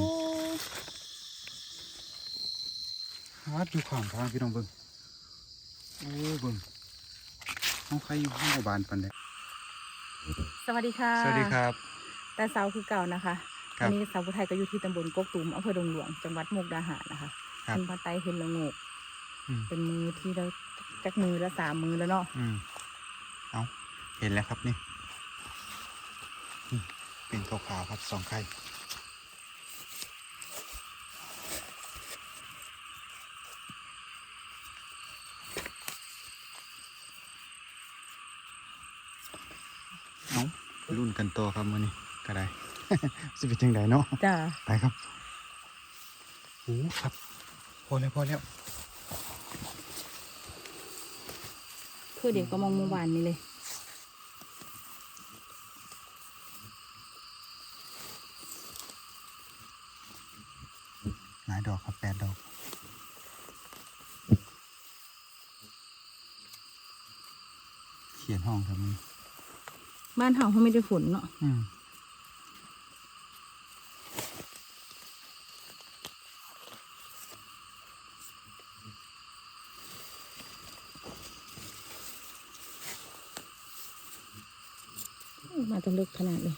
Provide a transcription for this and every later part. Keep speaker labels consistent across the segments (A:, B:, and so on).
A: วัดอยู่ข้างทางพี่น้องเบิ่งโอ้เบิ่งน้องใครอยู่ห้องบานปันเด
B: สวัสดีค่ะ
A: สวัสดีครับ
B: แต่เสาคือเก่านะคะ
A: ครับ
B: วันนี้สาวผู้ไทยก็อยู่ที่ตำบลกกตูมอำเภอดงหลวง จังหวัดมุกดาหารนะคะ
A: ครับ
B: เป็นพาไตเห็นละโงก
A: อืม
B: เป็นมือที่เราจักมือละสามมือแล้วเนาะ
A: อืมเอาเห็นแล้วครับนี่นี่เป็นขาวๆครับสองไข่เอา รุ่นกันโตครับมือนี้ก็ได้ สิเป็นจังไดเนาะ
B: จ้า
A: ไปครับโอ้ครับพอแล้วพอแล้ว
B: คือเด็กก็มองเมื่อวานนี้เลย
A: หลายดอกครับแปดดอกเขียนห้องครับนี่
B: บ้านเฮาเขาไม่ได้ฝนเนาะ
A: อืม
B: มาจะลึกขนาดเลย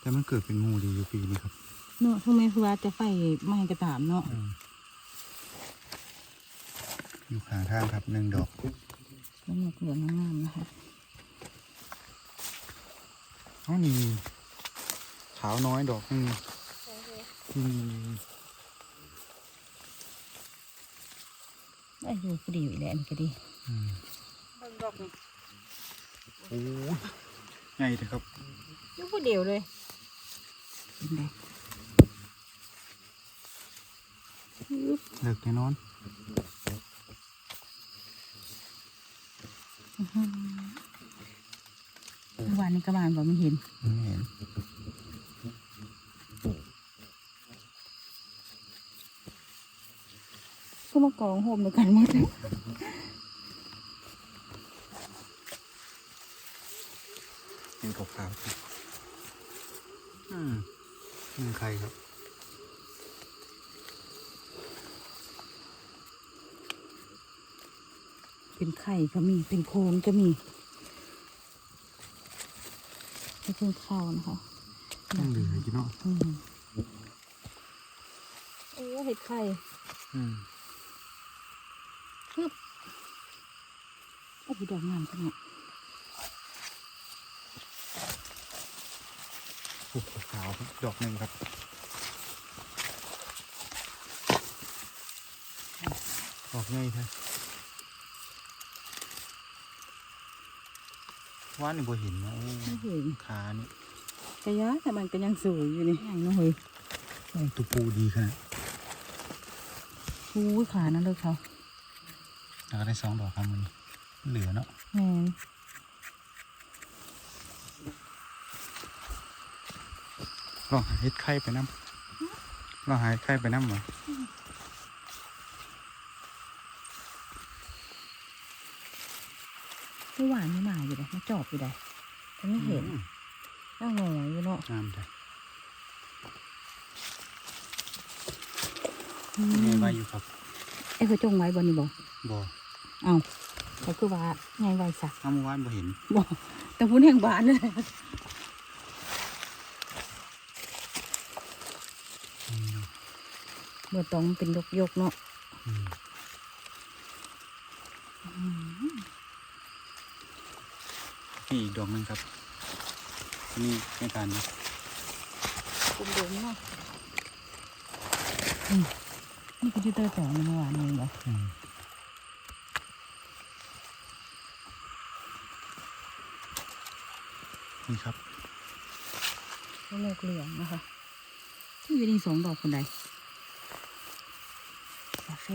A: แต่มันเกิดเป็นงูดีอยู่ปีนี้ครับ
B: เนาะทำไมคือว่าจะไฟไหม้กระตามเนาะ
A: อยู่ข้างทางครับหนึ่งดอก
B: แล้วหมกเหลืองงามๆนะคะ
A: อ๋อนี่มีขาวน้อยดอกหนึงนี่
B: ได้อยู่พอดีอยู่แหละอันนี้ก็ดี
A: อืม
B: ดอกนี่
A: โอ้ยใหญ่เลยครับ
B: อยู่พอเดียวเลยเป็นไง
A: เลิกแน่นอน
B: เมื่อวานนี้ก็มาบอกไม่เห็น
A: ไม่เห็น
B: ก็มากองโฮมด้วยกันหมดเลย
A: เป็นขาวๆครับอืมหนึ่งไข่ครับ
B: เป็นไข่ก็มี เป็นโคนก็มีไม่เพิ่งเข้านะคะ
A: ต้องเหลือกี่เนาะ
B: อืมโอ้เห็ดไข่
A: อืม
B: โอ้โหดอกงามจังเนี่ย
A: โอ้ขาวๆครับดอกหนึ่งครับดอกง่ายแท้ ว่านี่บ่เห็นนะโอ้
B: ไม่เห็น
A: ขานี่
B: กระยะแต่มันก็ยังสวยอยู่นี่ยังน้อย
A: โอ้ตัวปูดีขนาด
B: อู้ยขานั่นเลยเขา
A: แล้วก็ได้สองดอกครับมันเหลือเนาะ
B: แม่น
A: ลองหาเฮ็ดไข่ไปน้ำลองหาเฮ็ดไข่ไปน้ำเหรอ
B: ไม่หวานไม่หมาอยู่เลยมาจอบอยู่เลยแต่ไม่เห็น
A: อืม
B: น่างงอยู่เนาะ
A: งามจ้ะ
B: อืม
A: นี่ไว้อยู่ครับ
B: ไอ้เขาจงไว้บนนี่บอก
A: บ่
B: เอาเขาคือว่าไงไว้สัก
A: เอาเมื่อวานบ่เห็น
B: บอกแต่พูดแห่งบ้านเลย
A: อืม
B: เมื่อต้องเป็นยกยกๆเนาะ
A: อืม นี่อีกดอกหนึงครับอันนี่ในการนะ
B: กลมๆเนาะอืมนี่คือที่เตอร์สองเมื่อวานนี้เหรอ
A: อืมนี่ครับ
B: โลกเหลืองนะคะที่อยู่นี่สองดอกคนใดฝาแฝ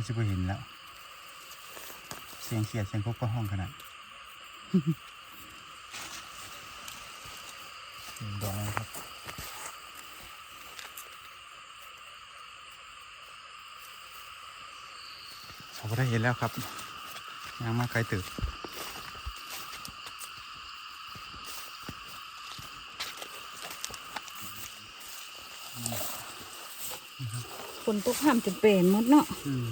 A: มันจะไปเห็นแล้ว เสียงเขียดเสียงคบก็ห้องขนาดหนึ่งดอกแล้วครับเขาก็ได้เห็นแล้วครับยางมาไกลตึก
B: นตกห้ามจนเป็นหมดเนาะ
A: อืม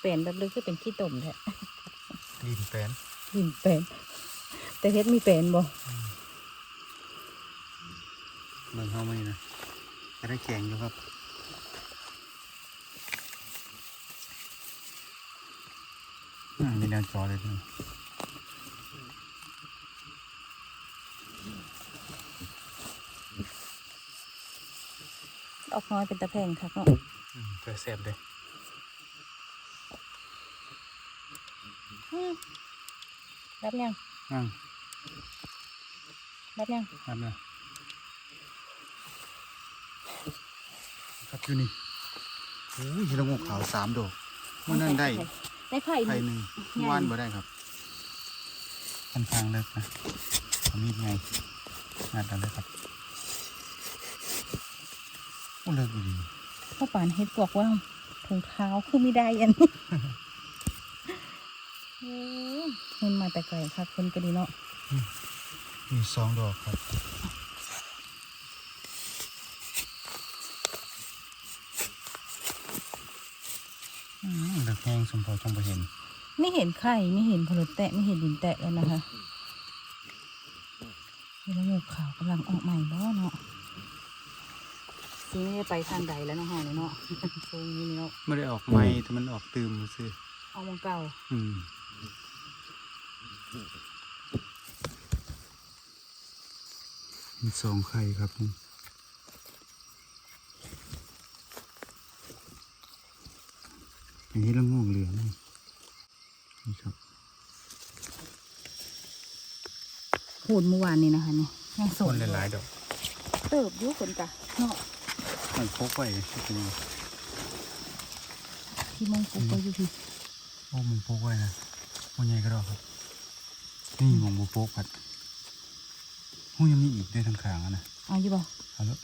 B: เป็นแบบเลยคือเป็นขี้ต่มแท้
A: ดินแปน
B: หินเป็นแต่เฮ็ดมีเป็นบ่
A: เบิ่งเข้ามานี่นะจะได้แข็งอยู่ครับอืมมีแนวจอเลยนี่
B: อ อกน้อยเป็นตะแพงคักเนาะ
A: อืมเพื่อแซ่บเลย
B: อืมรับยัง
A: อะ
B: รับยัง
A: ครับนะครับอยู่นี่โอ้ยเห็ดละโงกขาวสามดอกเมื่อนั้นได้
B: ได้ไข่
A: ไข่
B: ห
A: ห
B: นึ่ง
A: นึ่งว่านบ่ได้ครับค่อนข้างเลิกนะเอามีดไงงัดเอาเลยครับ โอ้เลิกอยู่ดี
B: ข้าวปานเฮ็ดบอกว่าถุงเท้าคือไม่ได้อันโอ้เงินมาแต่ไกลค่ะคนก็ดีเนาะ
A: มีสองดอกครับอืมเลิกแห้งสมพอจงไปเห็น
B: ไม่เห็นไข่ไม่เห็นผลแตะไม่เห็นดินแตะแล้วนะคะนี่แล้วหมูขาวกำลังออกใหม่บ่เนาะ ซีไม่ได้ไปทางใดแล้วเนาะเฮาเนี่ยเนาะตรงนี้เนาะ
A: ไม่ได้ออกไม้แต่มันออกตืมซื้อ
B: เอามองเก่า
A: อืมมีสองไข่ครับนี่อันนี้ละง่วงเหลืองนี่นี่ครับ
B: โหดเมื่อวานนี้นะคะเนี่ยยังส
A: ค
B: ด
A: นหลายๆดอก
B: เติบอยุ่คนกะเนาะ
A: มันพกไว้ที่ตรงนี้
B: ที่มองปุ๊บก็อยู่ที่
A: โอ้มันพกไว้นะมันใหญ่ก็ดอกครับ นี่มองบูโป๊กผัดหูยังมีอีกด้วยทางขางอะนะ
B: เอาอยู่บ่
A: เอาแล้ว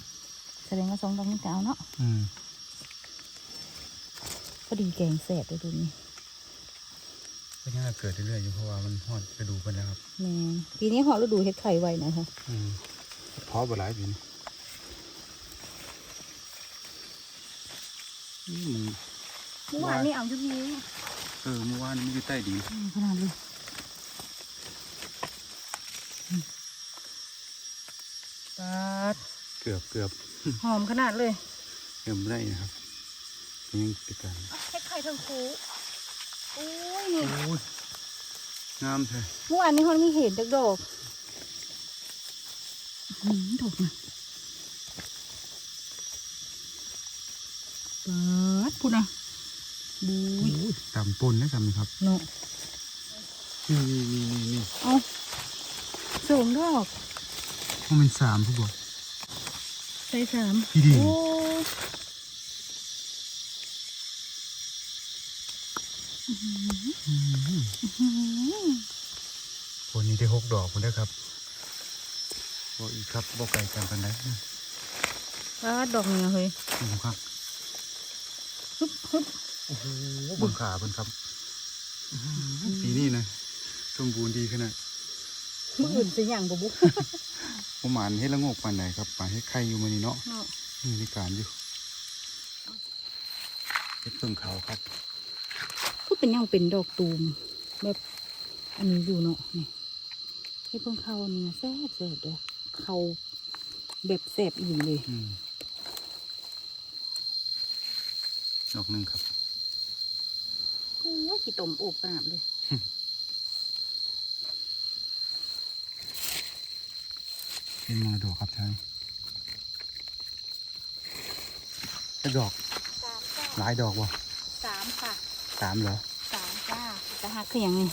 B: แสดงว่าสองดอกนี้ก็เอาเนาะ
A: อืม
B: พอดีแกงแสบเลยดูนี่
A: ก็ยังเกิดเรื่อยๆอยู่เพราะว่ามันหอดกระดูกไปแล้วครับ
B: แม่ปีนี้เหอฤดูเฮ็ดไข่ไวนะคะ
A: อืมเพาะบ่หลายปีนี่อืม
B: เมื่อวานนี่เอาชุดนี้
A: เออเมื่อวานนี้มันอยู่ใต้ดิน
B: ขนาดเลยปัด
A: เกือบเกือบ
B: หอมขนาดเลย
A: เกือบได้นะครับแต่ยังติดกัน
B: เฮ็ดไข่ทั้งคู่โอ้ยนี่
A: โอ้ยงามแท้
B: เมื่อวานนี้เขามีเห็ดดอกดอกอืมดอกนะปั พูดนะบู
A: โอ้
B: ย
A: ยตำปนได้ทำนี่ครับ
B: เนาะ
A: นี่นี่นี่นี่นี่
B: เอาสูงดอก
A: เพราะมันสามผู้บอก
B: ใส่สาม
A: พี่ดี
B: โอ้อื้อหือ
A: อืม
B: อื้อหือ
A: คนนี้ได้หกดอกคนได้อครับบอกอีกครับบอกไก่กันกันได้
B: ปัดดอกเนี่ยเฮ้ย
A: นี่ครับ
B: ฮึบฮึบ
A: โอ้โหเบิ่งขาเบิ่งครับอื้อหือปีนี้นะสมบูรณ์ดีขนาด
B: มืออื่นสิอย่างบ่บุ
A: ผมหมานให้ละโงกปานไหนครับปานให้ไข่อยู่มานี่เนาะ
B: เนาะ
A: นี่ในการอยู่เฮ็ดเพิ่งเขาครับ
B: ก็เป็นอย่างเป็นดอกตูมแบบอันนี้อยู่เนาะนี่ให้เพิ่งเข้านี่นะแซ่บแซ่บเด้อเข้าแบบแซ่บอีกเลย
A: อืม ดอกหนึ่งครับ
B: โอ้ยขี้ตมโอบขนาดเลย
A: เป็นมรดกครับท่านเป็นดอก
B: สามจ้า
A: หลายดอกวะ
B: สามค่ะ
A: สามเหรอ
B: สามจ้าจะหักคืออย่างนี้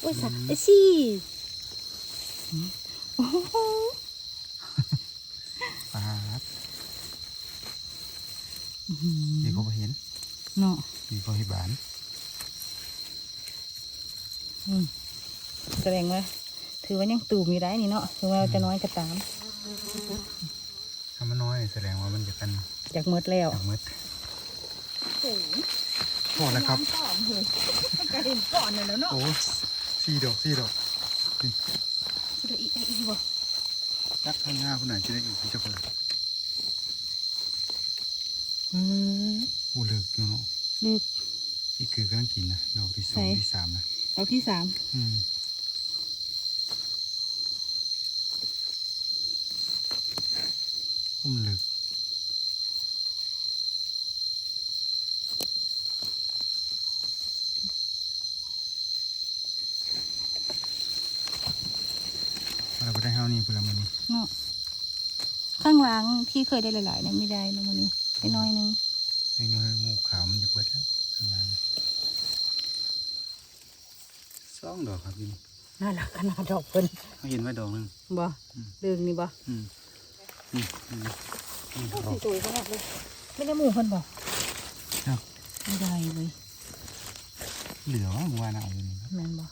B: โอ้ยสัตว์ไอ้ชี่โอ้โห
A: ปาด
B: อื้อหือ
A: เดี๋ยวเขาไปเห็น
B: เนาะ
A: เดี๋ยวเขาให้บาน
B: อืมแสดงว่าถือว่ายังตูมอยู่ได้นี่เนาะถึงว่าเราจะน้อยก็ตาม
A: ถ้ามันน้อยแสดงว่ามันจะกัน
B: จากเมดแล้ว
A: จากมืด
B: โอ้ย
A: พอแล้วครับ
B: ก่อนเฮ้ยก็เห็นก่อนเลยแล้วเนาะ
A: โอ้สี่ดอกสี่ดอก
B: สุดอีกอีกบ่
A: รักข้างหน้าคนไหนจะได้อีกเจ้าคนอืมโอ้เลิกอยู่เนาะ
B: ลึก
A: อีกคือกำลังกินนะดอกที่สอง
B: ไหน
A: ที่สามนะ
B: ดอกที่สาม
A: อืมผมเลิกเราไปได้เท่านี้เพื่อนมันนี่
B: เนาะข้างหลังที่เคยได้หลายๆเนี่ยไม่ได้นะวันนี้ได้น้อยนึง
A: ไอ้น้อยงูขาวมันจะเบิดแล้วข้างล่าง สองดอกครับพี่
B: น่ารักขนาดดอกเพิ่น
A: เขาเห็นไว้ดอกหนึง
B: บ่
A: อืม
B: ดึงนี่บ่
A: อืมนี่นี่นี่ดอก
B: สวยขนาดเลยไม่ได้หมู่เพิ่นบ่
A: ครับ
B: ไม่ได้เลย
A: เหลือว่าเมื่อวานเอาอยู่นี่ครับ
B: แม่นบ่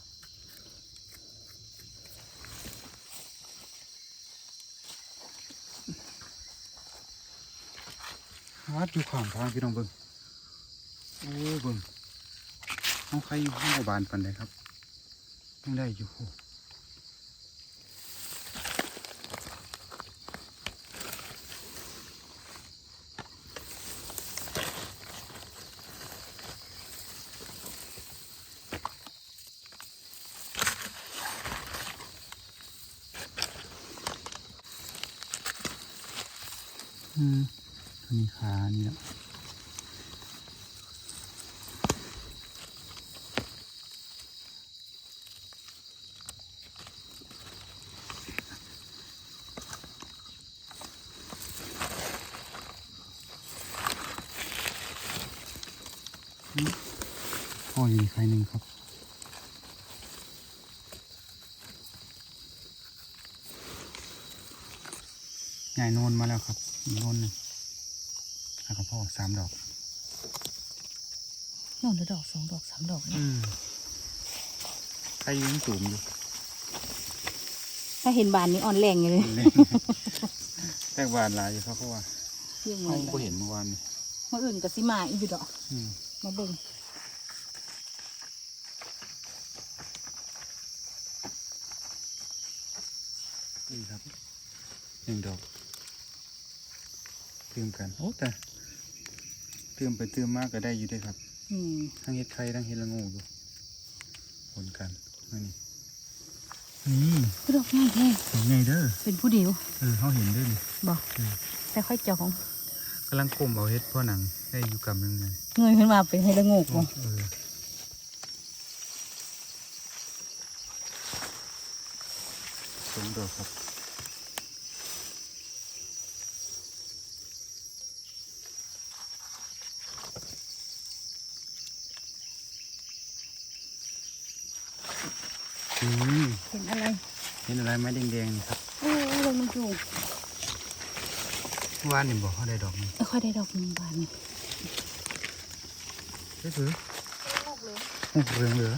A: วัดอยู่ข้างทางพี่น้องเบิ้งโอ้เบิ้งน้องใครอยู่ข้างบานปันใดครับ ยังได้อยู่อืมตัวนี้ขานี่แหละ พ่ออยู่อีกใครหนึ่งครับ ใหญ่โนนมาแล้วครับอีกโนนหนึ่งแล้วก็พ่อสามดอก
B: น้องเดี๋ยวดอกสองดอกสามดอกเนี่ย
A: อืมใครยังสูงอยู่
B: ถ้าเห็นบานนี้อ่อนแรงอยู่เลย
A: เล่นแต่หวานหลายอยู่ครับเพราะว่า
B: เรื่อง
A: เขา
B: มัน
A: ก็เห็นเมื่อวานนี่
B: เมื่ออื่นก็สิมาอีกอยู่ดอก
A: อืม
B: มาเบิ่ง
A: นี่ครับหนึ่งดอกเติมกันโอ้แต่เติมไปเติมมากก็ได้อยู่ด้วยครับ
B: อืม
A: ทั้งเห็ดไข่ทั้งเห็ดละโงูอยู่ผลกันนั่นนี่นี่
B: คือดอกง่ายแท้
A: ดอกใหญ่เด้อ
B: เป็นผู้เดียว
A: เออเขาเห็นเด้อนี่
B: บอก
A: เออ
B: แต่ค่อยจอง
A: กำลังก้มเอาเห็ดพ่อหนังได้อยู่กำลังไง
B: เงยขึ้นมาเป็นให้ละโงกบ่
A: เออสองดอกครับ
B: เห็นอะไร
A: เห็นอะไรไหมแดงๆนี่ครับ
B: โอ้ยลงมันอยู่
A: เมื่อวานนี่บอกเขาได้ดอกนี่
B: ไม่ค่อยได้ดอกหนึ่งบานนี่
A: เฮ้ยถือโอ้เหลืองเหลือ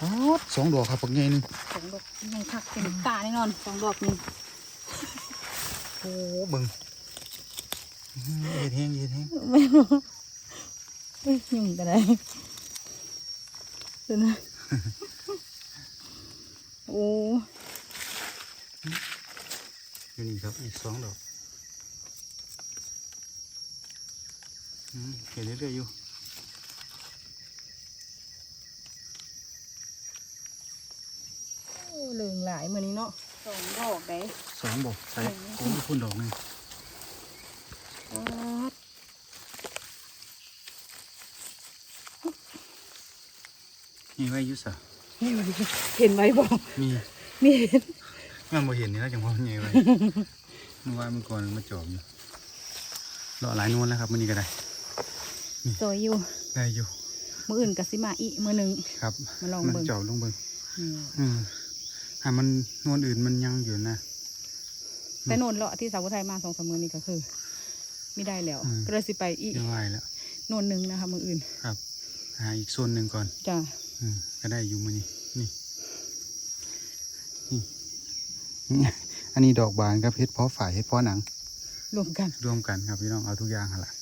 A: อ๋อสองดอกครับปักใหญ่หนึง
B: สองดอกยังคักเป็นตาแน่นอนสองดอกนี่
A: โอ้เบิ่งอื้อหือเห็ดแห้งเห็ดแห้ง
B: ไม่รู้เอ้ยยุ่งกันเลยเดี๋ยวนะโอ้
A: อยู่นี่ครับอีกสองดอกอืมเห็นเรื่อยๆอยู่
B: โอ้เหลืองหลายมือนี้เนาะสองดอกได้
A: สองบอกใส่
B: โอ้
A: โอ้พุ่นดอกหนึง
B: ป๊าด
A: มีไว้อยุสะ
B: นี่มัน เห็นไหมบอก
A: มี
B: มีเห็น
A: งานบ่เห็นนี่แล้วจังว่ามันใหญ่ไว้เมื่อวานมันก่อนมาจอบอยู่รอหลายนวลแล้วครับมันนี้ก็ได้
B: สวยอยู่
A: ได้อยู่
B: มืออื่นกับสิมาอีกมือหนึ่ง
A: ครับ
B: มาลอง
A: มัน
B: เบิ่ง
A: จอบลงเบิ่ง
B: อืม
A: อืมหามันนวลอื่นมันยังอยู่นะ
B: แต่โนนเลาะที่สาวไทยมาสองสามมือนี้ก็คือไม่ได้แล้วก็เลยสิไปอีก
A: ยังไหวแล้ว
B: โนนหนึ่งนะคะมืออื่น
A: ครับหาอีกโซนหนึ่งก่อน
B: จ้า
A: อืม ก็ได้อยู่มือนี้นี่นี่นี่อันนี้ดอกบานกับเห็ดเพาะฝ่ายเห็ดเพาะหนัง
B: รวมกัน
A: รวมกันครับพี่น้องเอาทุกอย่างหั่นละ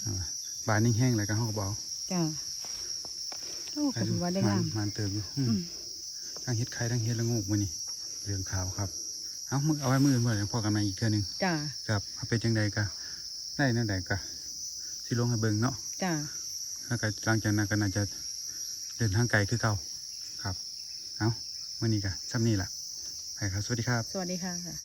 A: เอาล่ะบานนิ่งแห้งเลยกันห้องเบา
B: จ้าโอ้ก็ถือว่าได้งาม
A: มันเติมอยู่อืม
B: อืม
A: ทั้งเฮ็ดไข่ทั้งเฮ็ดละโงกมื้อนี้เรื่องขาวครับเอามือเอาไว้มือมื้อยังพอกันมาอีกเทื่อหนึง
B: จ้า
A: ครับเอาเป็นจังใดก็ได้นั่นใดก็สิลงให้เบิ่งเนาะ
B: จ้า
A: แล้วก็หลังจากนั้นก็น่าจะ เดินทางไกลคือเก่าครับ เอามื้อนี้ก็ซ้ำนี้ล่ะไปครับ สวัสดีครับ
B: สวัสดีค่ะ